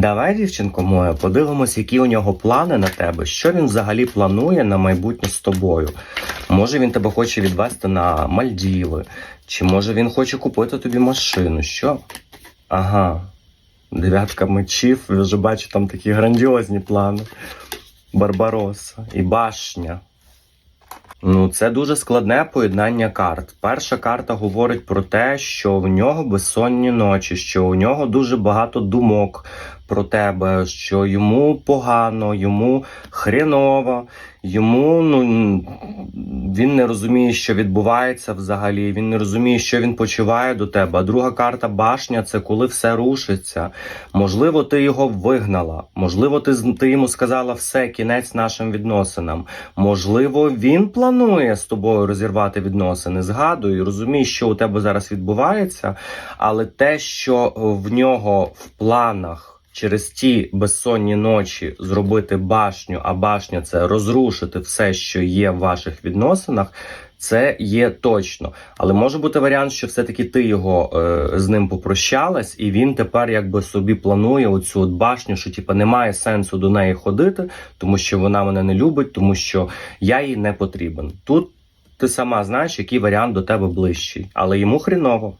Давай, дівчинко моя, подивимось, які у нього плани на тебе, що він взагалі планує на майбутнє з тобою. Може він тебе хоче відвести на Мальдіви, чи може він хоче купити тобі машину. Що? Ага. Дев'ятка мечів, я вже бачу там такі грандіозні плани. Барбароса і башня. Ну, це дуже складне поєднання карт. Перша карта говорить про те, що в нього безсонні ночі, що у нього дуже багато думок про тебе, що йому погано, йому хреново, йому ну він не розуміє, що відбувається взагалі. Він не розуміє, що він почуває до тебе. А друга карта башня це коли все рушиться. Можливо, ти його вигнала. Можливо, ти ти йому сказала все, кінець нашим відносинам. Можливо, він планує з тобою розірвати відносини. Згадуй, розумій, що у тебе зараз відбувається, але те, що в нього в планах. Через ті безсонні ночі зробити башню, а башня це розрушити все, що є в ваших відносинах. Це є точно, але може бути варіант, що все-таки ти його е, з ним попрощалась, і він тепер якби собі планує оцю от башню, що типа немає сенсу до неї ходити, тому що вона мене не любить, тому що я їй не потрібен. Тут ти сама знаєш, який варіант до тебе ближчий, але йому хріново.